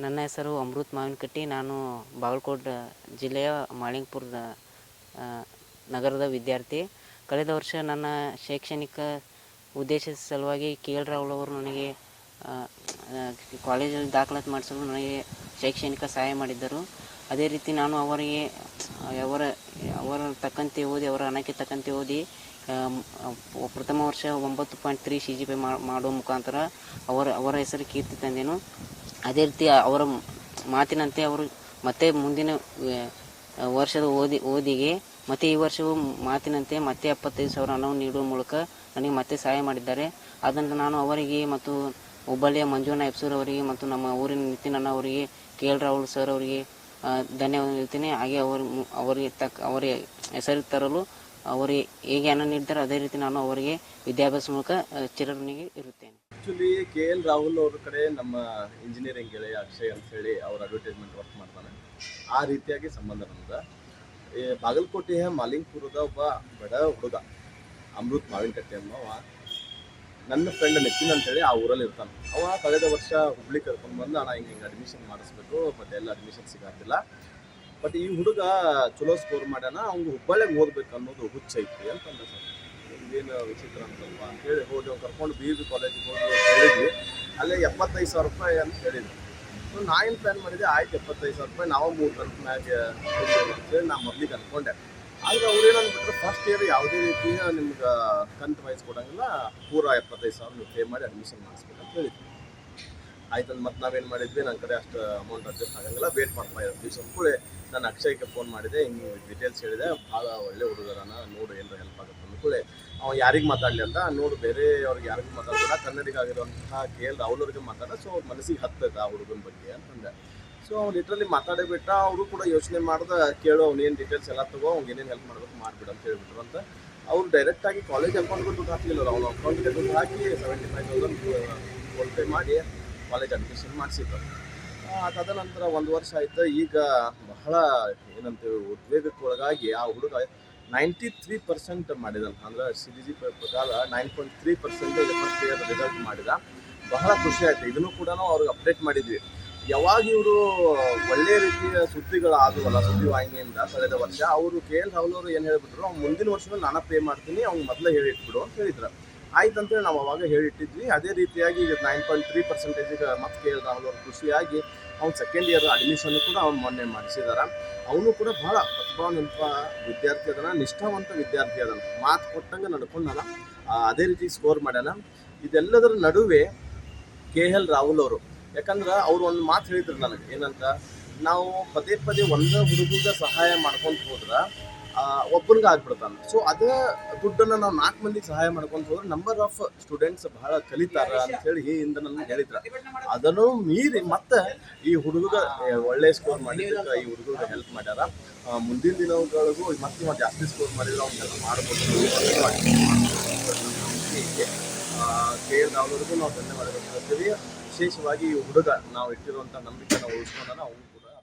ನನ್ನ ಹೆಸರು ಅಮೃತ್ ಮಾವಿನಕಟ್ಟಿ. ನಾನು ಬಾಗಲಕೋಟೆ ಜಿಲ್ಲೆಯ ಮಾಳಿಂಗ್ಪುರದ ನಗರದ ವಿದ್ಯಾರ್ಥಿ. ಕಳೆದ ವರ್ಷ ನನ್ನ ಶೈಕ್ಷಣಿಕ ಉದ್ದೇಶದ ಸಲುವಾಗಿ ಕೆ ಎಲ್ ರಾಹುಲ್ ಅವರು ನನಗೆ ಕಾಲೇಜಲ್ಲಿ ದಾಖಲಾತಿ ಮಾಡಿಸಲು ನನಗೆ ಶೈಕ್ಷಣಿಕ ಸಹಾಯ ಮಾಡಿದ್ದರು. ಅದೇ ರೀತಿ ನಾನು ಅವರಿಗೆ, ಅವರ ಅವರ ತಕ್ಕಂತೆ ಓದಿ, ಅವರ ಹಣಕ್ಕೆ ತಕ್ಕಂತೆ ಓದಿ ಪ್ರಥಮ ವರ್ಷ ಒಂಬತ್ತು point three C G P ಮಾಡುವ ಮುಖಾಂತರ ಅವರ ಅವರ ಹೆಸರು ಕೀರ್ತಿ ತಂದೆನು. ಅದೇ ರೀತಿ ಅವರ ಮಾತಿನಂತೆ ಅವರು ಮತ್ತೆ ಮುಂದಿನ ವರ್ಷದ ಓದಿ, ಓದಿಗೆ ಮತ್ತೆ ಈ ವರ್ಷವೂ ಮಾತಿನಂತೆ ಮತ್ತೆ ಎಪ್ಪತ್ತೈದು ಸಾವಿರ ಹಣವನ್ನು ನೀಡುವ ಮೂಲಕ ನನಗೆ ಮತ್ತೆ ಸಹಾಯ ಮಾಡಿದ್ದಾರೆ. ಆದ್ದರಿಂದ ನಾನು ಅವರಿಗೆ ಮತ್ತು ಹುಬ್ಬಳ್ಳಿಯ ಮಂಜುನ ಎಪ್ಸೂರ್ ಅವರಿಗೆ ಮತ್ತು ನಮ್ಮ ಊರಿನ ನಿತಿನ್ ಅಣ್ಣ ಅವರಿಗೆ, ಕೆ ಎಲ್ ರಾಹುಲ್ ಸರ್ ಅವರಿಗೆ ಧನ್ಯವಾದ ಹೇಳ್ತೀನಿ. ಹಾಗೆ ಅವರು, ಅವರಿಗೆ ತಕ್ಕ, ಅವರ ಹೆಸರು ತರಲು ಅವರಿಗೆ ಹೇಗೆ ಹಣ ನೀಡ್ತಾರೆ ಅದೇ ರೀತಿ ನಾನು ಅವರಿಗೆ ವಿದ್ಯಾಭ್ಯಾಸ ಮೂಲಕ ಚಿರಋಣಿಗೆ ಇರುತ್ತೇನೆ. ಆಕ್ಚುಲಿ ಕೆ ಎಲ್ ರಾಹುಲ್ ಅವ್ರ ಕಡೆ ನಮ್ಮ ಇಂಜಿನಿಯರಿಂಗ್ ಗೆಳೆಯ ಅಕ್ಷಯ್ ಅಂತ ಹೇಳಿ ಅವ್ರ ಅಡ್ವರ್ಟೈಸ್ಮೆಂಟ್ ವರ್ಕ್ ಮಾಡ್ತಾನೆ ಆ ರೀತಿಯಾಗಿ ಸಂಬಂಧ ನಮ್ದು. ಬಾಗಲಕೋಟೆಯ ಮಾಲಿಂಗ್ಪುರದ ಒಬ್ಬ ಬಡ ಹುಡುಗ, ಅಮೃತ್ ಮಾವಿನಕಟ್ಟೆ ಅನ್ನೋವ ನನ್ನ ಫ್ರೆಂಡ್ ನಿತಿನ್ ಅಂತೇಳಿ ಆ ಊರಲ್ಲಿ ಇರ್ತಾನೆ. ಅವ ಕಳೆದ ವರ್ಷ ಹುಬ್ಳಿ ಕರ್ಕೊಂಡು ಬಂದು, ಅಣ್ಣ, ಹಿಂಗೆ ಹಿಂಗೆ ಅಡ್ಮಿಷನ್ ಮಾಡಿಸ್ಬೇಕು ಬಟ್ ಎಲ್ಲ ಅಡ್ಮಿಷನ್ ಸಿಗಾತಿಲ್ಲ. ಬಟ್ ಈ ಹುಡುಗ ಚಲೋ ಸ್ಕೋರ್ ಮಾಡ್ಯಾನ, ಅವ್ನು ಹುಬ್ಬಳ್ಳಿಗೆ ಓದ್ಬೇಕು ಅನ್ನೋದು ಹುಚ್ಚೈತಿ ಅಂತಂದ ಸರ್. ಇದೇನು ವಿಚಿತ್ರ ಅಂತಲ್ವ ಅಂತೇಳಿ ಹೋಗಿ ಕರ್ಕೊಂಡು ಬಿ ಬಿ ಕಾಲೇಜಿಗೆ ಹೋಗಿ ಹೇಳಿದ್ವಿ. ಅಲ್ಲೇ ಎಪ್ಪತ್ತೈದು ಸಾವಿರ ರೂಪಾಯಿ ಅಂತ ಹೇಳಿದ್ವಿ ಸೊ ನಾ ಏನು ಪ್ಲ್ಯಾನ್ ಮಾಡಿದೆ, ಆಯ್ತು ಎಪ್ಪತ್ತೈದು ಸಾವಿರ ರೂಪಾಯಿ, ನಾವು ಮೂರು ಕಂತು ಕೊಡ್ಬೋದು ಅಂತೇಳಿ ನಾ ಮೊದಲಿಗೆ ಅಂದ್ಕೊಂಡೆ ಆದ್ರೆ ಅವ್ರು ಏನಂದ್ಬಿಟ್ರೆ ಫಸ್ಟ್ ಇಯರ್ ಯಾವುದೇ ರೀತಿಯ ನಿಮ್ಗೆ ಕಂತು ವೈಸ್ ಕೊಡೋಂಗಿಲ್ಲ, ಪೂರ ಎಪ್ಪತ್ತೈದು ಸಾವಿರ ನೀವು ಪೇ ಮಾಡಿ ಅಡ್ಮಿಷನ್ ಮಾಡಿಸ್ಬೇಕು ಅಂತ ಹೇಳಿದ್ವಿ. ಆಯ್ತಂದ್ ಮತ್ತೆ ನಾವೇನು ಮಾಡಿದ್ವಿ ನನ್ನ ಕಡೆ ಅಷ್ಟು ಅಮೌಂಟ್ ಅಡ್ಜಸ್ಟ್ ಆಗಂಗಿಲ್ಲ ವೇಟ್ ಮಾಡ್ತಾ ಇರ್ತೀವಿ ಸ್ವಲ್ಪ ನಾನು ಅಕ್ಷಯ್ಗೆ ಫೋನ್ ಮಾಡಿದೆ ಹಿಂಗೆ ಡೀಟೇಲ್ಸ್ ಹೇಳಿದೆ, ಭಾಳ ಒಳ್ಳೆ ಹುಡುಗರನ ನೋಡು, ಏನಾರ ಹೆಲ್ಪ್ ಆಗುತ್ತೆ ಅಂದ್ಕೂಳೆ ಅವ ಯಾರಿಗೆ ಮಾತಾಡಲಿ ಅಂತ? ನೋಡು ಬೇರೆ ಅವ್ರಿಗೆ ಯಾರಿಗೂ ಮಾತಾಡ್ಬೇಡ. ಕನ್ನಡಿಗ ಆಗಿರುವಂತಹ ಕೆ ಎಲ್ ರಾಹುಲ್ ಅವ್ರಿಗೆ ಮಾತಾಡ. ಸೊ, ಅವ್ರ ಮನಸ್ಸಿಗೆ ಹತ್ತೈತೆ ಆ ಹುಡುಗನ ಬಗ್ಗೆ ಅಂತಂದೆ. ಸೊ, ಅವ್ನು ಲಿಟ್ರಲಿ ಮಾತಾಡೇ ಬಿಟ್ಟ, ಅವರು ಕೂಡ ಯೋಚನೆ ಮಾಡ್ದೆ, ಕೇಳು ಅವ್ನೇನು ಡೀಟೇಲ್ಸ್ ಎಲ್ಲ ತಗೋ, ಅವ್ನಿಗೆ ಏನೇನು ಹೆಲ್ಪ್ ಮಾಡ್ಬೇಕು ಮಾಡ್ಬಿಡು ಅಂತ ಹೇಳ್ಬಿಟ್ರು ಅಂತ. ಅವ್ರು ಡೈರೆಕ್ಟಾಗಿ ಕಾಲೇಜ್ ಅಕೌಂಟ್ಗೆ ದುಡ್ಡು ಹಾಕಲಿಲ್ಲ ಅವ್ನು ಅಕೌಂಟ್ಗೆ ದುಡ್ಡು ಹಾಕಿ seventy five thousand PhonePe ಮಾಡಿ ಕಾಲೇಜ್ ಅಡ್ಮಿಷನ್ ಮಾಡಿಸಿದ್ರು. ತದನಂತರ ಒಂದು ವರ್ಷ ಆಯ್ತು. ಈಗ ಬಹಳ ಏನಂತೀವಿ ಉದ್ವೇಗಕ್ಕೊಳಗಾಗಿ ಆ ಹುಡುಗ ನೈಂಟಿ ತ್ರೀ ಪರ್ಸೆಂಟ್ ಮಾಡಿದಲ್ಲ ಅಂದ್ರೆ ಸಿ ಬಿ ಜಿ ಪ್ರಕಾರ nine point three percent first year result ಮಾಡಿದ. ಬಹಳ ಖುಷಿ ಆಯ್ತು. ಇದನ್ನು ಕೂಡ ಅವ್ರಿಗೆ ಅಪ್ಡೇಟ್ ಮಾಡಿದ್ವಿ. ಯಾವಾಗ ಇವರು ಒಳ್ಳೆ ರೀತಿಯ ಸುದ್ದಿಗಳು ಆದವಲ್ಲ ಸುದ್ದಿವಾಹಿನಿಯಿಂದ ಕಳೆದ ವರ್ಷ, ಅವರು ಕೆ ಎಲ್ ರಾಹುಲ್ ಅವರು ಏನು ಹೇಳ್ಬಿಟ್ರು, ಅವ್ನು ಮುಂದಿನ ವರ್ಷದಲ್ಲಿ ನಾನು ಪೇ ಮಾಡ್ತೀನಿ, ಅವ್ನು ಮೊದಲೇ ಹೇಳಿಟ್ಬಿಡು ಅಂತ ಹೇಳಿದ್ರು. ಆಯ್ತು ನಾವು ಅವಾಗ ಹೇಳಿಟ್ಟಿದ್ವಿ. ಅದೇ ರೀತಿಯಾಗಿ ಈಗ ನೈನ್ ಪಾಯಿಂಟ್ ತ್ರೀ ಪರ್ಸೆಂಟೇಜಿಗೆ ಮತ್ತೆ ಕೆ ಎಲ್ ರಾಹುಲ್ ಅವರು ಖುಷಿಯಾಗಿ ಅವ್ನು ಸೆಕೆಂಡ್ ಇಯರ್ ಅಡ್ಮಿಷನ್ ಕೂಡ ಅವ್ನು ಮೊನ್ನೆ ಮಾಡಿಸಿದಾರ. ಅವನು ಕೂಡ ಬಹಳ ಪ್ರತಿಭಾವಂತ ವಿದ್ಯಾರ್ಥಿ ಅದನ, ನಿಷ್ಠಾವಂತ ವಿದ್ಯಾರ್ಥಿ ಅದನ. ಮಾತು ಕೊಟ್ಟಂಗೆ ನಡ್ಕೊಂಡಾನ. ಅದೇ ರೀತಿ ಸ್ಕೋರ್ ಮಾಡ್ಯಾನ. ಇದೆಲ್ಲದರ ನಡುವೆ ಕೆ ಎಲ್ ರಾಹುಲ್ ಅವರು. ಯಾಕಂದ್ರೆ ಅವ್ರು ಒಂದು ಮಾತು ಹೇಳಿದ್ರು ನನಗೆ. ಏನಂತ, ನಾವು ಪದೇ ಪದೇ ಒಂದೇ ಹುಡುಗ ಸಹಾಯ ಮಾಡ್ಕೊಂತ ಹೋದ್ರ ಒಬ್ಬನಿಗೆ ಆಗ್ಬಿಡ್ತಾನೆ. ಸೊ ಅದೇ ದುಡ್ಡನ್ನು ನಾವು ನಾಲ್ಕು ಮಂದಿಗೆ ಸಹಾಯ ಮಾಡ್ಕೊಂತ ಹೋದ್ರೆ ನಂಬರ್ ಆಫ್ ಸ್ಟೂಡೆಂಟ್ಸ್ ಬಹಳ ಕಲಿತಾರ ಅಂತ ಹೇಳಿ ಹಿಂದೆ ನನ್ನ ಹೇಳಿದ್ರ. ಅದನ್ನು ಮೀರಿ ಮತ್ತೆ ಈ ಹುಡುಗ ಒಳ್ಳೆ ಸ್ಕೋರ್ ಮಾಡಿದ್ದಕ್ಕೆ ಈ ಹುಡುಗ ಹೆಲ್ಪ್ ಮಾಡ್ಯಾರ. ಮುಂದಿನ ದಿನಗಳಿಗೂ ಮತ್ತೆ ಮತ್ತೆ ಜಾಸ್ತಿ ಸ್ಕೋರ್ ಮಾಡಿದ್ರೆ ಅವ್ನೆಲ್ಲ ಮಾಡ್ಬೋದು. ಕೆ ಎಲ್ ರಾಹುಲ್ ಅವ್ರಿಗೂ ನಾವು ಧನ್ಯವಾದಗಳು ಹೇಳ್ತೀವಿ. ವಿಶೇಷವಾಗಿ ಈ ಹುಡುಗ ನಾವು ಇಟ್ಟಿರುವಂಥ ನಂಬಿಕೆ ನಾವು ಉಳಿಸ್ಕೊಂಡ ನಾವು